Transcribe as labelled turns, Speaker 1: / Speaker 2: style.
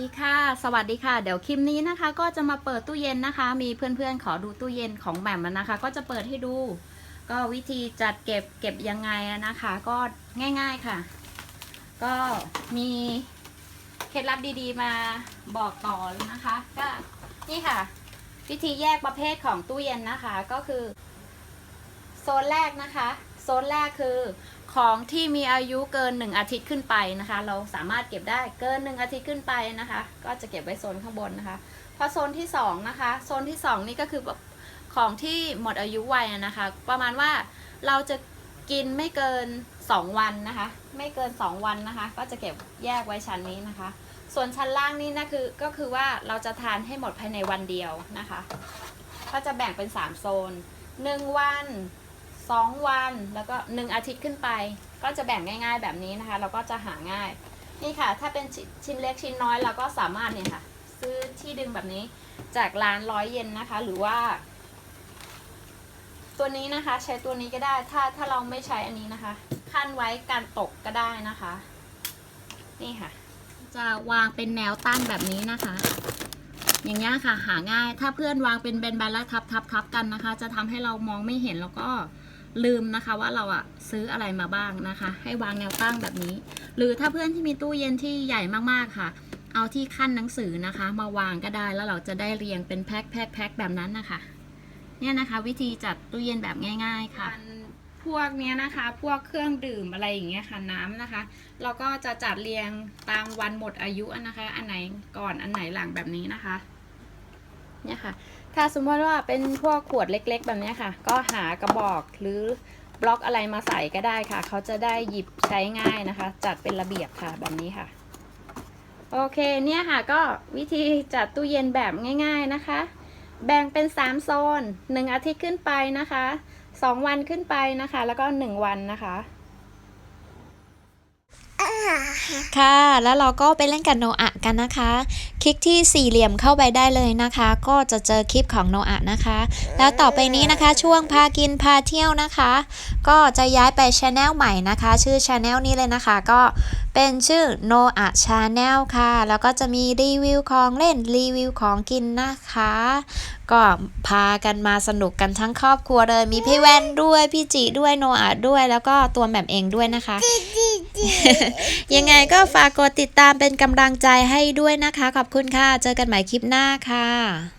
Speaker 1: ดีค่ะ สวัสดีค่ะ เดี๋ยวคลิปนี้นะคะ ก็จะมาเปิดตู้เย็นนะคะ มีเพื่อนๆขอดูตู้เย็นของแหม่มนะคะ ก็จะเปิดให้ดู ก็วิธีจัดเก็บเก็บยังไงนะคะ ก็ง่าย ๆค่ะ ก็มีเคล็ดลับดีๆมาบอกต่อนะคะ ก็นี่ค่ะ วิธีแยกประเภทของตู้เย็นนะคะ ก็คือ โซนแรกนะคะ โซนแรกคือ ของที่มีอายุเกิน 1 อาทิตย์ขึ้นไปนะคะ เราสามารถเก็บได้เกิน 1 อาทิตย์ขึ้นไปนะคะ ก็จะเก็บไว้โซนข้างบนนะคะ พอโซนที่ 2 นะคะ โซนที่ 2 นี่ก็คือแบบของที่หมดอายุวัยนะคะ ประมาณว่าเราจะกินไม่เกิน 2 วันนะคะ ไม่เกิน 2 วันนะคะ ก็จะเก็บแยกไว้ชั้นนี้นะคะ ส่วนชั้นล่างนี่นะคือก็คือว่าเราจะทานให้หมดภายในวันเดียวนะคะ ก็จะแบ่งเป็น 3 โซน 1 วัน 2 วันแล้วก็ 1 อาทิตย์ขึ้นไป ก็จะแบ่งง่าย ๆ แบบนี้นะคะ เราก็จะหาง่าย นี่ค่ะ ถ้าเป็นชิชิ้นเล็กชิ้นน้อยเราก็สามารถเนี่ยค่ะ ซื้อที่ดึงแบบนี้จากร้านร้อยเยนนะคะ หรือว่า ตัวนี้นะคะ ใช้ตัวนี้ก็ได้ ถ้าถ้าเราไม่ใช้อันนี้นะคะขั้นไว้การตกก็ได้นะคะ นี่ค่ะ จะวางเป็นแนวตั้งแบบนี้นะคะ อย่างเงี้ค่ะหาง่าย ถ้าเพื่อนวางเป็นแบนๆแล้วทับทับทับกันนะคะ จะทำให้เรามองไม่เห็นแล้วก็ ลืมนะคะว่าเราอะซื้ออะไรมาบ้างนะคะ ให้วางแนวตั้งแบบนี้ หรือถ้าเพื่อนที่มีตู้เย็นที่ใหญ่มากๆค่ะ เอาที่ขั้นหนังสือนะคะ มาวางก็ได้แล้วเราจะได้เรียงเป็นแพ็คแพ็คแพ็คแบบนั้นนะคะ เนี่ยนะคะ วิธีจัดตู้เย็นแบบง่าย ๆค่ะพวกเนี้ยนะคะ พวกเครื่องดื่มอะไรอย่างเงี้ยค่ะน้ำนะคะ เราก็จะจัดเรียงตามวันหมดอายุนะคะ อันไหนก่อนอันไหนหลังแบบนี้นะคะ เนี่ยค่ะ ถ้าสมมติว่าเป็นพวกขวดเล็ก ๆ แบบนี้ค่ะ ก็หากระบอกหรือบล็อกอะไรมาใส่ก็ได้ค่ะ เขาจะได้หยิบใช้ง่ายนะคะ จัดเป็นระเบียบค่ะแบบนี้ค่ะ โอเคเนี่ยค่ะก็วิธีจัดตู้เย็นแบบง่าย ๆนะคะ แบ่งเป็น 3 โซน 1 อาทิตย์ขึ้นไปนะคะ 2 วันขึ้นไปนะคะ แล้วก็ 1 วันนะคะ
Speaker 2: ค่ะ แล้วเราก็ไปเล่นกับโนอะกันนะคะ คลิกที่สี่เหลี่ยมเข้าไปได้เลยนะคะ ก็จะเจอคลิปของโนอะนะคะ แล้วต่อไปนี้นะคะ ช่วงพากินพาเที่ยวนะคะ ก็จะย้ายไปช anel ใหม่นะคะ ชื่อช anel นี้เลยนะคะ ก็เป็นชื่อ No a Channel ค่ะ แล้วก็จะมีรีวิวของเล่นรีวิวของกินนะคะ ก็พากันมาสนุกกันทั้งครอบครัวเลย มีพี่แว่นด้วย พี่จิด้วยโนอาด้วย แล้วก็ตัวแหม่มเองด้วยนะคะ ยังไงก็ฝากกดติดตามเป็นกำลังใจให้ด้วยนะคะ ขอบคุณค่ะ เจอกันใหม่คลิปหน้าค่ะ